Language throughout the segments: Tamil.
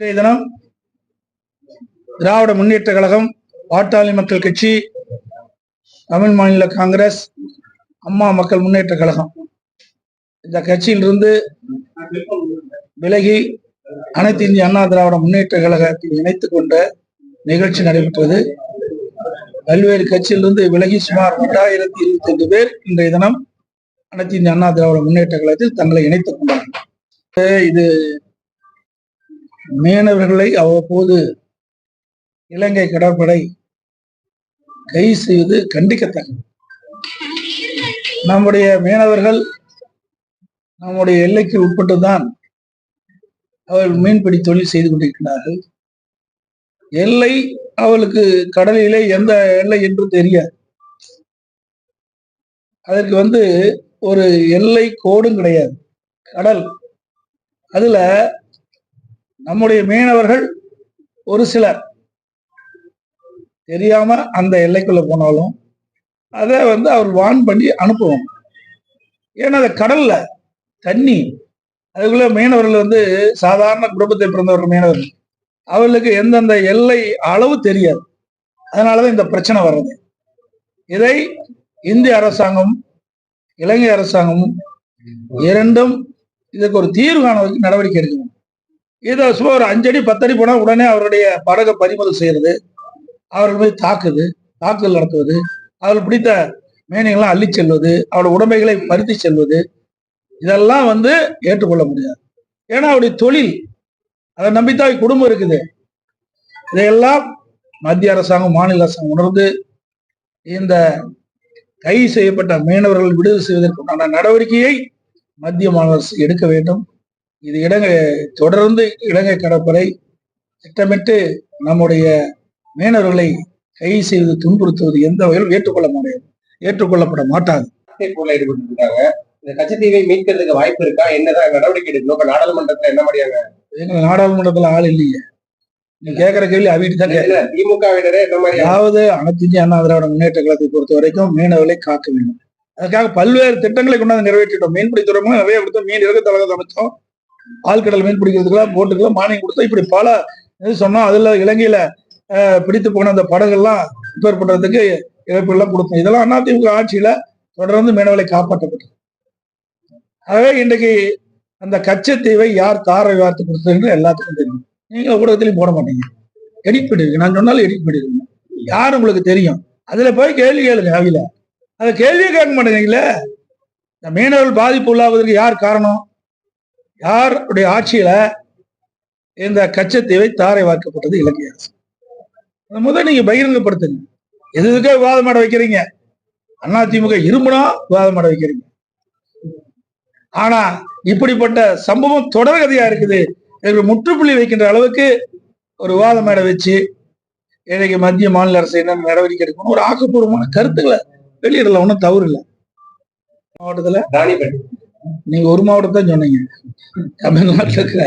இன்றைய தினம் திராவிட முன்னேற்ற கழகம் பாட்டாளி மக்கள் கட்சி தமிழ் மாநில காங்கிரஸ் அம்மா மக்கள் முன்னேற்ற கழகம். இந்த கட்சியிலிருந்து விலகி அனைத்து இந்திய அண்ணா திராவிட முன்னேற்ற கழகத்தில் இணைத்துக் கொண்ட நிகழ்ச்சி நடைபெற்றது. பல்வேறு கட்சியிலிருந்து விலகி சுமார் இரண்டாயிரத்தி இருபத்தி ஐந்து பேர் இன்றைய தினம் அனைத்து இந்திய அண்ணா திராவிட முன்னேற்ற கழகத்தில் தங்களை இணைத்துக் கொண்டார்கள். இது மீனவர்களை அவ்வப்போது இலங்கை கடற்படை கைது செய்வது கண்டிக்கத்தக்கது. நம்முடைய மீனவர்கள் நம்முடைய எல்லைக்கு உட்பட்டுதான் அவர்கள் மீன்பிடி தொழில் செய்து கொண்டிருக்கிறார்கள். எல்லை அவளுக்கு கடலிலே எந்த எல்லை என்று தெரியாது. அதற்கு வந்து ஒரு எல்லை கோடும் கிடையாது. கடல். அதுல நம்முடைய மீனவர்கள் ஒரு சிலர். தெரியாம அந்த எல்லைக்குள்ள போனாலும் அதை வந்து அவர் வான் பண்ணி அனுப்புவோம். ஏன்னா அது கடல்ல தண்ணி அதுக்குள்ள மீனவர்கள் வந்து சாதாரண குடும்பத்தை பிறந்தவர்கள் மீனவர்கள். அவர்களுக்கு எந்தெந்த எல்லை அளவு தெரியாது. அதனாலதான் இந்த பிரச்சனை வர்றது. இதை இந்திய அரசாங்கம் இலங்கை அரசாங்கமும் இரண்டும் இதுக்கு ஒரு தீர்வு காண நடவடிக்கை எடுக்கணும். இதை சும்மா ஒரு அஞ்சடி பத்தடி போனால் உடனே அவருடைய படகை பறிமுதல் செய்யறது அவர்கள் மீது தாக்குது தாக்குதல் நடத்துவது அவர்கள் பிடித்த மீனைகள்லாம் அள்ளி செல்வது அவருடைய உடமைகளை பருத்தி செல்வது இதெல்லாம் வந்து ஏற்றுக்கொள்ள முடியாது. ஏன்னா அவருடைய தொழில் அதை நம்பித்தான் குடும்பம் இருக்குது. இதையெல்லாம் மத்திய அரசாங்கம் மாநில அரசாங்கம் உணர்ந்து இந்த கைது செய்யப்பட்ட மீனவர்கள் விடுதலை செய்வதற்குண்டான நடவடிக்கையை மத்திய மாநில அரசு எடுக்க வேண்டும். இது இலங்கை தொடர்ந்து இலங்கை கடற்படை திட்டமிட்டு நம்முடைய மீனவர்களை கைது செய்வது துன்புறுத்துவது எந்த வகையிலும் ஏற்றுக்கொள்ள முடியாது ஏற்றுக்கொள்ளப்பட மாட்டாது. போல ஈடுபட்டு இருக்காங்க இந்த கச்சத்தீவை மீட்கிறதுக்கு வாய்ப்பு இருக்கா? என்னதான் நடவடிக்கை எடுக்கணும்? நாடாளுமன்றத்துல என்ன மாதிரியான எங்க நாடாளுமன்றத்துல ஆள் இல்லையே. நீ கேட்கிற கேள்வி அவிட்டு தான் கேட்க இல்ல, திமுகவினரே என்ன மாதிரி அதாவது அனைத்து இந்திய அண்ணா திராவிட முன்னேற்ற கழகத்தை பொறுத்த வரைக்கும் மீனவர்களை காக்க வேண்டும். அதுக்காக பல்வேறு திட்டங்களை கொண்டாந்து நிறைவேற்றிட்டோம். மீன்பிடி துறைமுகம் நிறைய கொடுத்தோம். மீன் இறக்க தலகத்தை அமைச்சோம் ஆழ்கடல் மீன் பிடிக்கிறதுக்கெல்லாம் போட்டுக்கெல்லாம் மானியம் கொடுத்தோம் இப்படி பல இது சொன்னோம் அதுல இலங்கையில பிடித்து போன அந்த படகுகள்லாம் ரிப்பேர் பண்றதுக்கு இழப்பு எல்லாம் கொடுத்தோம் இதெல்லாம் அதிமுக ஆட்சியில தொடர்ந்து மீனவளை காப்பாற்றப்பட்டது. ஆகவே இன்றைக்கு அந்த கச்சத்தீவை யார் தாரை வார்த்து கொடுத்ததுன்னு எல்லாத்துக்கும் தெரியும். நீங்க ஊடகத்திலையும் போட மாட்டீங்க. எடிட் பண்ணிருக்கீங்க நான் சொன்னாலும் எடிட் பண்ணிருக்கீங்க யார் உங்களுக்கு தெரியும்? அதுல போய் கேள்வி கேளுங்க அவையில அதை கேள்வியே கேட்க மாட்டேங்கிறீங்களே. இந்த மீனவர்கள் பாதிப்பு உள்ளாவதற்கு யார் காரணம்? யாருடைய ஆட்சியில இந்த கச்சத்தீவை தாரை வாக்கப்பட்டது இலங்கை அரசு. முதல் நீங்க பகிரங்கப்படுத்துங்க. எது எதுக்கோ விவாதம் வைக்கிறீங்க? அண்ணா திமுக இருமுனா விவாதம் மாட வைக்கிறீங்க. ஆனா இப்படிப்பட்ட சம்பவம் தொடர்கதையா இருக்குது முற்றுப்புள்ளி வைக்கின்ற அளவுக்கு ஒரு விவாதம் மேடை வச்சு இன்றைக்கு மத்திய மாநில அரசு என்ன நடவடிக்கை எடுக்கணும் ஒரு ஆக்கப்பூர்வமான கருத்துக்களை வெளியிடல. ஒன்றும் தவறு இல்லை. மாவட்டத்தில் ராணிப்பேட்டை. நீங்க ஒரு மாவட்டம் தான் சொன்னீங்க. தமிழ்நாட்டில் இருக்கிற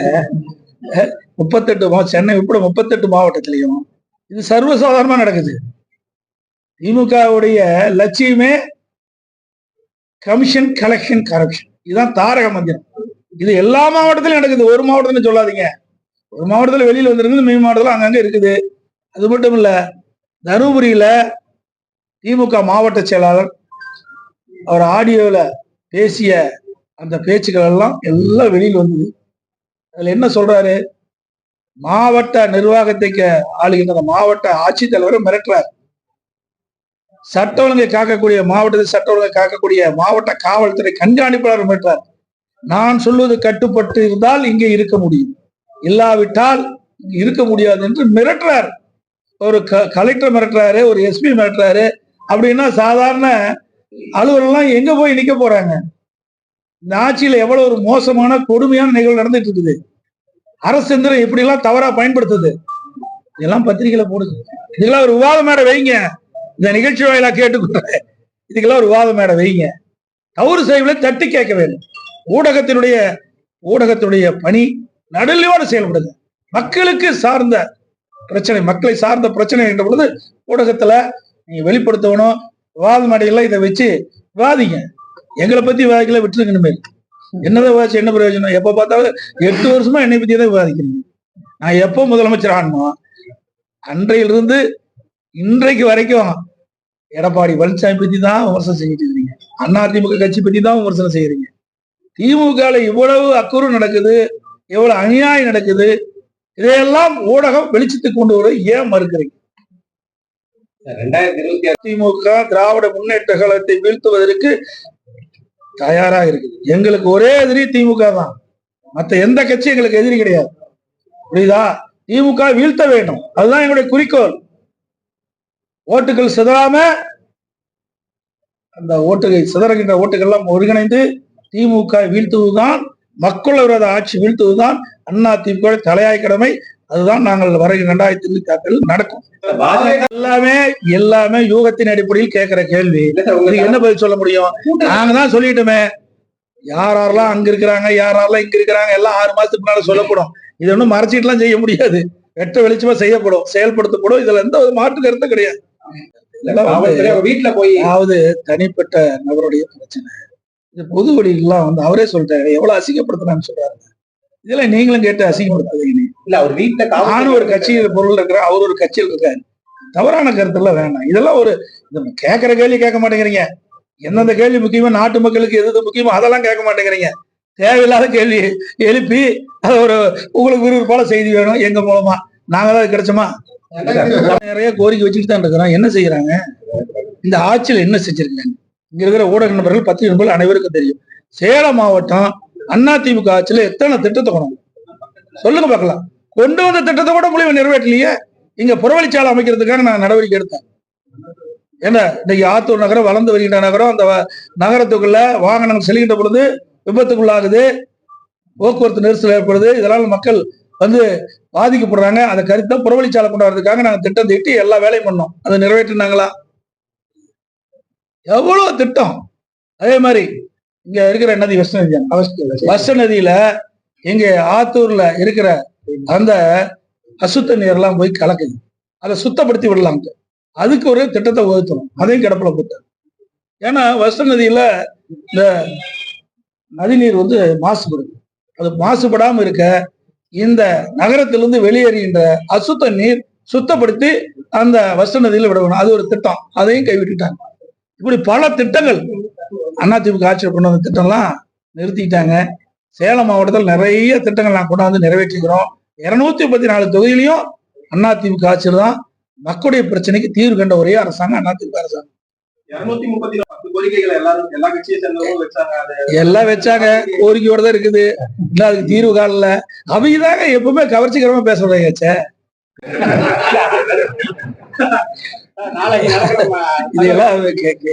முப்பத்தெட்டு மா- சென்னை உட்பட முப்பத்தெட்டு மாவட்டத்திலையும் இது சர்வசாதாரணமா நடக்குது. திமுகவுடைய லட்சியமே கமிஷன் கலெக்ஷன் கரப்ஷன் இதுதான் தாரக மந்திரம். இது எல்லா மாவட்டத்திலும் நடக்குது. ஒரு மாவட்டத்துல சொல்லாதீங்க. ஒரு மாவட்டத்துல வெளியில வந்துருக்குது மீன் மாவட்டத்துல அங்கங்கே இருக்குது. அது மட்டும் இல்ல தருமபுரியில திமுக மாவட்ட செயலாளர் அவர் ஆடியோவில் பேசிய அந்த பேச்சுக்கள் எல்லாம் எல்லாம் வெளியில் வந்தது. அதுல என்ன சொல்றாரு? மாவட்ட நிர்வாகத்தை ஆளுகின்ற மாவட்ட ஆட்சித்தலைவரை மிரட்டுறார். சட்ட ஒழுங்கை காக்கக்கூடிய மாவட்டத்தில் சட்ட ஒழுங்கை காக்கக்கூடிய மாவட்ட காவல்துறை கண்காணிப்பாளர் மிரட்டுறார். நான் சொல்வது கட்டுப்பட்டு இருந்தால் இங்கே இருக்க முடியும். இல்லாவிட்டால் இருக்க முடியாது என்று மிரட்டுறார். ஒரு க- கலெக்டர் மிரட்டுறாரு ஒரு எஸ்பி மிரட்டுறாரு. அப்படின்னா சாதாரண அலுவலர்லாம் எங்க போய் நிக்க போறாங்க? இந்த ஆட்சியில எவ்வளவு ஒரு மோசமான கொடுமையான நிகழ்வு நடந்துட்டு இருக்குது. அரசு எந்திரம் எப்படி எல்லாம் தவறா பயன்படுத்துது. இதெல்லாம் பத்திரிகையில போடுது. இதெல்லாம் ஒரு விவாத மேடை வைங்க. இந்த நிகழ்ச்சி வாயிலா கேட்டுக்கொள்றேன். இதுக்கெல்லாம் ஒரு விவாத மேடை வைங்க. தவறு செய்வதை தட்டி கேட்க வேண்டும். ஊடகத்தினுடைய ஊடகத்தினுடைய பணி நடுநிலையோடு செயல்படுது. மக்களுக்கு சார்ந்த பிரச்சனை மக்களை சார்ந்த பிரச்சனை என்ற பொழுது ஊடகத்துல நீங்க வெளிப்படுத்தணும். விவாத மேடையெல்லாம் இதை வச்சு விவாதிங்க. எங்களை பத்தி விவாதிக்கல விட்டுருங்க இனிமேல். என்னதான் விவாதிச்சு என்ன பிரயோஜனம்? எப்ப பார்த்தாலும் எட்டு வருஷமா என்னை பத்தி தான் விவாதிக்கிறீங்க. நான் எப்போ முதலமைச்சர் ஆனோ அன்றையிலிருந்து இன்றைக்கு வரைக்கும் எடப்பாடி பழனிசாமி பத்தி தான் விமர்சனம் செஞ்சுட்டு இருக்கீங்க. அண்ணா திமுக கட்சி பத்தி தான் விமர்சனம் செய்யறீங்க திமுகல இவ்வளவு அக்குறு நடக்குது இவ்வளவு அநியாயம் நடக்குது இதையெல்லாம் ஊடகம் வெளிச்சத்துக்கு கொண்டு வர ஏன் மறுக்கிறீங்க? ரெண்டாயிரத்தி இருபத்தி ஆறு திமுக திராவிட முன்னேற்ற கழகத்தை வீழ்த்துவதற்கு தயாரா இருக்குது. எங்களுக்கு ஒரே எதிரி திமுக தான். மத்த எந்த கட்சி எங்களுக்கு எதிரி கிடையாது. புரியுதா? திமுக வீழ்த்த வேண்டும். அதுதான் எங்களுடைய குறிக்கோள். ஓட்டுகள் சிதறாம அந்த ஓட்டுகள் சிதறுகின்ற ஓட்டுகள் எல்லாம் ஒருங்கிணைந்து திமுக வீழ்த்துவதுதான் மக்கள் விரோத ஆட்சி வீழ்த்துவதுதான் அண்ணா திமுக தலையாய் கடமை. அதுதான் நாங்கள் வருகிற இரண்டாயிரத்தி இருபத்தி ஆறில் நடக்கும். எல்லாமே எல்லாமே யூகத்தின் அடிப்படையில் கேட்கிற கேள்வி. என்ன பதில் சொல்ல முடியும்? நாங்க தான் சொல்லிட்டோமே. யார் யாரெல்லாம் அங்க இருக்கிறாங்க யார் யாரெல்லாம் இங்க இருக்கிறாங்க எல்லாம் ஆறு மாசத்துக்கு முன்னால சொல்லப்படும். இது ஒண்ணும் மறைச்சிட்டுலாம் செய்ய முடியாது. வெட்ட வெளிச்சமா செய்யப்படும் செயல்படுத்தப்படும். இதுல எந்த ஒரு மாற்று கருத்தும் கிடையாது. வீட்டுல போய் அதாவது தனிப்பட்ட நபருடைய பிரச்சனை. இது பொது வழியெல்லாம் வந்து அவரே சொல்லிட்டாரு. எவ்வளவு அசிங்கப்படுத்துறான்னு சொல்றாரு. இதெல்லாம் நீங்களும் கேட்டு அசிங்கப்படுத்தாதீங்க இல்ல அவர் வீட்டுல நானும் ஒரு கட்சியில் பொருள் இருக்கிறேன் அவர் ஒரு கட்சியில் இருக்காரு. தவறான கருத்தெல்லாம் வேணாம். இதெல்லாம் ஒரு கேட்கிற கேள்வி கேட்க மாட்டேங்கிறீங்க. எந்தெந்த கேள்வி முக்கியமோ நாட்டு மக்களுக்கு எது முக்கியமோ அதெல்லாம் கேட்க மாட்டேங்கிறீங்க. தேவையில்லாத கேள்வி எழுப்பி அது ஒரு உங்களுக்கு விறுவிறுப்பான செய்தி வேணும் எங்க மூலமா. நாங்க தான் கிடைச்சோமா? நிறைய கோரிக்கை வச்சுட்டு தான் இருக்கிறோம். என்ன செய்யறாங்க? இந்த ஆட்சியில் என்ன செஞ்சிருக்காங்க? இங்க இருக்கிற ஊடக நண்பர்கள் பத்திரிகை நண்பர்கள் அனைவருக்கும் தெரியும். சேலம் மாவட்டம் அண்ணா திமுக ஆட்சியில எத்தனை திட்டத்தை கொண்டு? சொல்லுங்க பார்க்கலாம். கொண்டு வந்த திட்டத்தை கூட முடிவு நிறைவேற்றலையே. இங்க புறவழிச்சாலை அமைக்கிறதுக்காக நான் நடவடிக்கை எடுத்தேன். ஏன்னா இன்னைக்கு ஆத்தூர் நகரம் வளர்ந்து வருகின்ற நகரம் அந்த வ- நகரத்துக்குள்ள வாகனங்கள் செல்கின்ற பொழுது விபத்துக்குள்ளாகுது. போக்குவரத்து நெரிசல் ஏற்படுது. இதனால் மக்கள் வந்து பாதிக்கப்படுறாங்க. அதை கருத்தை புறவழிச்சாலை கொண்டாடுறதுக்காக நாங்கள் திட்டம் தீட்டி எல்லா வேலையும் பண்ணோம். அதை நிறைவேற்றினாங்களா? எவ்வளோ திட்டம்? அதே மாதிரி இங்க இருக்கிற நதி வெஸ்ட் நதி வர்ஷ நதியில எங்க ஆத்தூர்ல இருக்கிற அந்த அசுத்த நீர்லாம் போய் கலக்குது. அதை சுத்தப்படுத்தி விடலாம். அதுக்கு ஒரு திட்டத்தை வகுத்தணும் அதையும் கிடப்பில் போட்டார் ஏன்னா வர்ஷ நதியில இந்த நதிநீர் வந்து மாசுபடுது. அது மாசுபடாமல் இருக்க இந்த நகரத்திலிருந்து வெளியேறுகின்ற அசுத்த நீர் சுத்தப்படுத்தி அந்த வர்ஷ நதியில் விடணும் அது ஒரு திட்டம். அதையும் கைவிட்டுட்டாங்க. இப்படி பல திட்டங்கள் அதிமுக ஆட்சியில் கொண்டு வந்த திட்டம்லாம் நிறுத்திட்டாங்க. சேலம் மாவட்டத்தில் நிறைய திட்டங்கள் நான் கொண்டாந்து நிறைவேற்றிக்கிறோம் இருநூத்தி முப்பத்தி நாலு தொகுதியிலையும் அதிமுக ஆட்சியில் தான் மக்களுடைய பிரச்சனைக்கு தீர்வு கண்ட ஒரே அரசாங்கம் அதிமுக அரசாங்கம். இருநூத்தி முப்பத்தி எல்லாம் வச்சாங்க. கோரிக்கையோட தான் இருக்குது. இன்னும் அதுக்கு தீர்வு காணல. அவங்க தாங்க எப்பவுமே கவர்ச்சிகரமா நடக்கிற இதெல்லாம்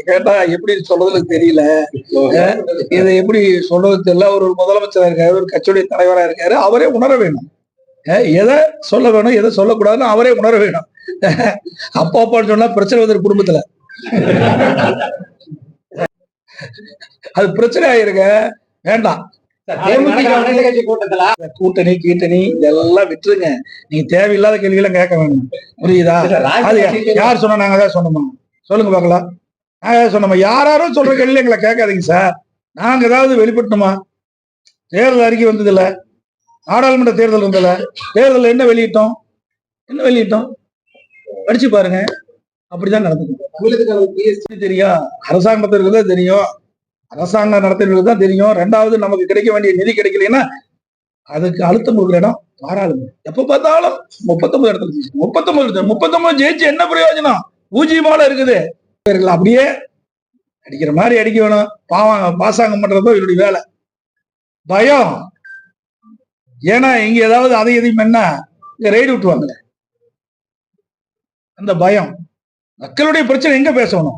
கேட்டா எப்படி சொல்றதுன்னு தெரியல. இதை எப்படி சொல்றது தெரியல. ஒரு முதலமைச்சரா இருக்காரு ஒரு கட்சியுடைய தலைவரா இருக்காரு. அவரே உணர வேணும் எதை சொல்ல வேணும் எதை சொல்லக்கூடாதுன்னு அவரே உணர வேணும் அப்பா அப்பான்னு சொன்னா பிரச்சனை வந்து குடும்பத்துல. அது பிரச்சனை ஆயிருங்க. வேண்டாம். கூட்டணி கீட்டணி இதெல்லாம் விட்டுருங்க. நீங்க தேவையில்லாத கேள்விகளை கேட்க வேணும். புரியுதா? அது யார் சொன்னா நாங்க தான் சொன்னோமா? சொல்லுங்க பார்க்கலாம். நாங்க சொன்னோமா? யாராரும் சொல்ற கேள்வி எங்களை கேட்காதீங்க சார். நாங்க ஏதாவது வெளிப்பட்டோமா? தேர்தல் அறிக்கை வந்தது இல்ல நாடாளுமன்ற தேர்தல் வந்ததுல தேர்தல் என்ன வெளியிட்டோம்? என்ன வெளியிட்டோம்? படிச்சு பாருங்க. அப்படிதான் பிஎஸ்சி தெரியும். அரசாங்கத்திற்கு தான் தெரியும். அரசாங்கம் நடத்துறதுக்கு தான் தெரியும். ரெண்டாவது நமக்கு கிடைக்க வேண்டிய நிதி கிடைக்கலன்னா அதுக்கு அழுத்தம் கொடுக்குற இடம் பாராளுமன்றம் எப்ப பார்த்தாலும் முப்பத்தொன்பது இடத்துல முப்பத்தொன்பது இடத்துல முப்பத்தொன்பது ஜெயிச்சு என்ன பிரயோஜனம்? பூஜ்ஜியமால இருக்குது. அப்படியே அடிக்கிற மாதிரி அடிக்க வேணும் பாவம் பாசாங்கம் பண்றதோ இவருடைய வேலை. பயம். ஏன்னா இங்க ஏதாவது அதை எதையும் என்ன? இங்க ரைடு விட்டுவாங்களே அந்த பயம். மக்களுடைய பிரச்சனை எங்க பேசணும்?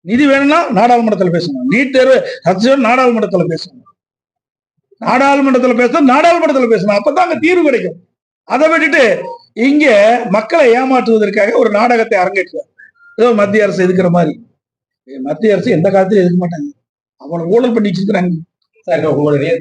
நிதி வேணும்னா நாடாளுமன்றத்துல பேசணும் நீட் தேர்வு ரத்து நாடாளுமன்றத்துல பேசணும் நாடாளுமன்றத்துல பேசணும் நாடாளுமன்றத்துல பேசணும் அப்பதான் அங்க தீர்வு கிடைக்கும். அதை விட்டுட்டு இங்க மக்களை ஏமாற்றுவதற்காக ஒரு நாடகத்தை அரங்கேற்றுவார். ஏதோ மத்திய அரசு எதுக்குற மாதிரி. மத்திய அரசு எந்த காலத்திலும் எதுக்க மாட்டாங்க. அவ்வளவு ஊழல் பண்ணி இருக்கிறாங்க உங்களுடைய